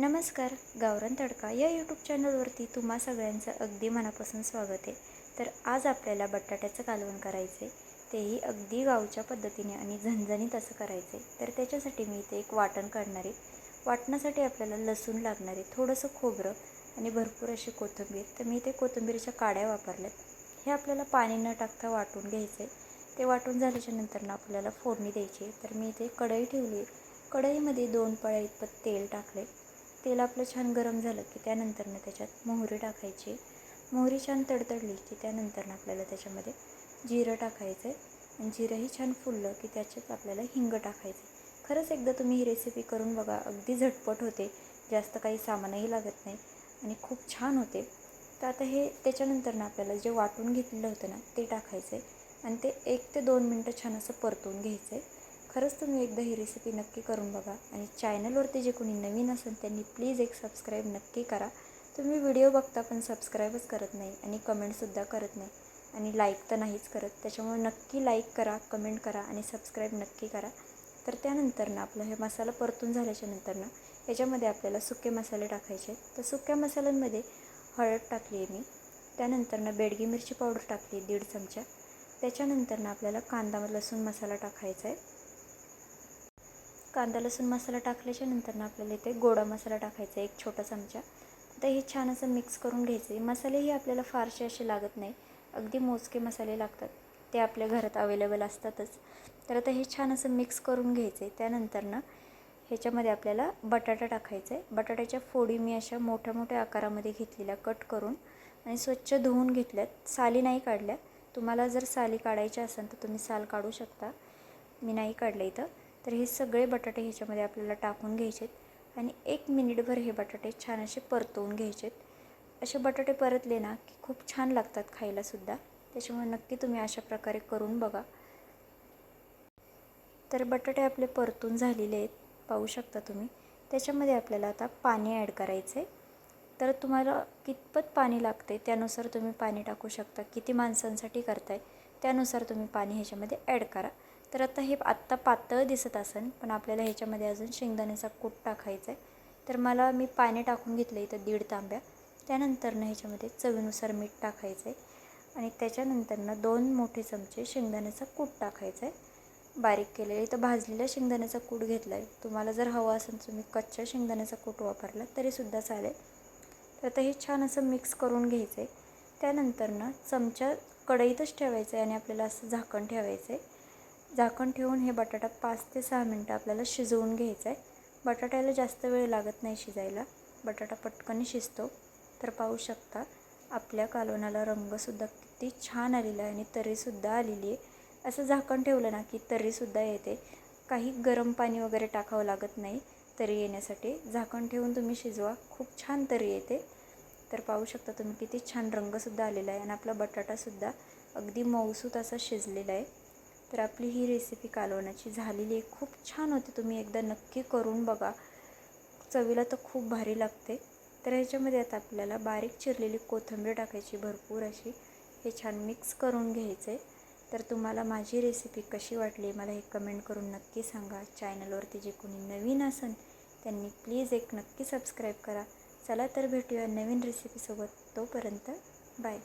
नमस्कार गावरान तडका या यूट्यूब चॅनलवरती तुम्हा सगळ्यांचं अगदी मनापासून स्वागत आहे. तर आज आपल्याला बटाट्याचं कालवण करायचं आहे तेही अगदी गावच्या पद्धतीने आणि झणझणीत असं करायचं आहे तर त्याच्यासाठी मी इथे एक वाटण काढणार आहे. वाटणासाठी आपल्याला लसूण लागणार आहे थोडंसं खोबरं आणि भरपूर अशी कोथिंबीर. तर मी इथे कोथिंबीरच्या काड्या वापरल्यात. हे आपल्याला पाणी न टाकता वाटून घ्यायचं आहे ते वाटून झाल्याच्यानंतर आपल्याला फोडणी द्यायची आहे. तर मी इथे कढई ठेवली आहे. कढईमध्ये दोन पळ्या इतपत तेल टाकले तेल आपलं छान गरम झालं की त्यानंतरनं त्याच्यात मोहरी टाकायची. मोहरी छान तडतडली की त्यानंतरनं आपल्याला त्याच्यामध्ये जिरं टाकायचं आहे आणि जिरंही छान फुललं की त्याच्यात आपल्याला हिंग टाकायचं खरंच एकदा तुम्ही ही रेसिपी करून बघा अगदी झटपट होते. जास्त काही सामानही लागत नाही आणि खूप छान होते. तर आता हे त्याच्यानंतरनं आपल्याला जे वाटून घेतलेलं होतं ना ते टाकायचं आहे आणि ते एक ते दोन मिनटं छान असं परतून घ्यायचं आहे खरंच तुम्ही एकदा ही रेसिपी नक्की करून बघा. आणि चॅनलवरती जे कोणी नवीन असेल त्यांनी प्लीज एक सबस्क्राईब नक्की करा. तुम्ही व्हिडिओ बघता पण सबस्क्राईबच करत नाही आणि कमेंटसुद्धा करत नाही. आणि लाईक तर नाहीच करत. त्याच्यामुळे नक्की लाईक करा कमेंट करा आणि सबस्क्राईब नक्की करा. तर त्यानंतरनं आपलं हे मसाला परतून झाल्याच्या नंतरनं याच्यामध्ये आपल्याला सुके मसाले टाकायचे तर सुक्या मसाल्यांमध्ये हळद टाकली आहे मी. त्यानंतरनं बेडगी मिरची पावडर टाकली दीड चमचा. त्याच्यानंतरनं आपल्याला कांदा लसूण मसाला टाकायचा आहे. कांदा लसूण मसाला टाकल्याच्या नंतर आपल्याला इथे गोडा मसाला टाकायचा एक छोटा चमचा. आता हे छान असं मिक्स करून घ्यायचे मसालेही आपल्याला फारसे असे लागत नाही. अगदी मोजके मसाले लागतात. ते आपल्या घरात अवेलेबल असतातच. तर आता हे छान असं मिक्स करून घ्यायचे त्यानंतर ना ह्याच्यामध्ये आपल्याला बटाटा टाकायचा आहे. बटाट्याच्या फोडी मी अशा मोठ्या मोठ्या आकारामध्ये घेतलेल्या कट करून आणि स्वच्छ धुवून घेतल्यात. साली नाही काढल्या. तुम्हाला जर साली काढायच्या असेल तर तुम्ही साल काढू शकता. मी नाही काढलं इथं. तर हे सगळे बटाटे ह्याच्यामध्ये आपल्याला टाकून घ्यायचेत आणि एक मिनिटभर हे बटाटे छान असे परतवून घ्यायचेत असे बटाटे परतले ना की खूप छान लागतात खायलासुद्धा त्याच्यामुळे नक्की तुम्ही अशा प्रकारे करून बघा. तर बटाटे आपले परतून झालेले आहेत. पाहू शकता तुम्ही. त्याच्यामध्ये आपल्याला आता पाणी ॲड करायचं आहे. तर तुम्हाला कितपत पाणी लागते त्यानुसार तुम्ही पाणी टाकू शकता. किती माणसांसाठी करताय त्यानुसार तुम्ही पाणी ह्याच्यामध्ये ॲड करा. तर आता हे आत्ता पातळ दिसत असेल पण आपल्याला ह्याच्यामध्ये अजून शेंगदाण्याचा कूट टाकायचा आहे तर मला मी पाणी टाकून घेतलं इथं दीड तांब्या. त्यानंतरनं ह्याच्यामध्ये चवीनुसार मीठ टाकायचं आहे आणि त्याच्यानंतरनं दोन मोठे चमचे शेंगदाण्याचा कूट टाकायचा आहे बारीक केलेलं इथं भाजलेल्या शेंगदाण्याचा कूट घेतला आहे तुम्हाला जर हवा असेल तुम्ही कच्च्या शेंगदाण्याचा कूट वापरला तरीसुद्धा चालेल. तर आता हे छान असं मिक्स करून घ्यायचं आहे त्यानंतरनं चमचा कढईतच ठेवायचं आहे आणि आपल्याला असं झाकण ठेवायचं आहे झाकण ठेवून हे बटाटा पाच ते सहा मिनटं आपल्याला शिजवून घ्यायचं आहे बटाट्याला जास्त वेळ लागत नाही शिजायला. बटाटा पटकन शिजतो. तर पाहू शकता आपल्या कालवणाला रंगसुद्धा किती छान आलेला आहे आणि तरीसुद्धा आलेली आहे. असं झाकण ठेवलं ना की तरीसुद्धा येते. काही गरम पाणी वगैरे टाकावं लागत नाही. तरी येण्यासाठी झाकण ठेवून तुम्ही शिजवा. खूप छान तरी येते. तर पाहू शकता तुम्ही किती छान रंगसुद्धा आलेला आहे आणि आपला बटाटासुद्धा अगदी मऊसूत असा शिजलेला आहे. तर आपली ही रेसिपी कालवण्याची झालेली आहे. खूप छान होते तुम्ही एकदा नक्की करून बघा. चवीला तर खूप भारी लागते. तर ह्याच्यामध्ये आता आपल्याला बारीक चिरलेली कोथिंबीर टाकायची भरपूर अशी. हे छान मिक्स करून घ्यायचं आहे तर तुम्हाला माझी रेसिपी कशी वाटली मला हे कमेंट करून नक्की सांगा. चॅनलवरती जे कोणी नवीन असेल त्यांनी प्लीज एक नक्की सबस्क्राईब करा. चला तर भेटूया नवीन रेसिपीसोबत तोपर्यंत बाय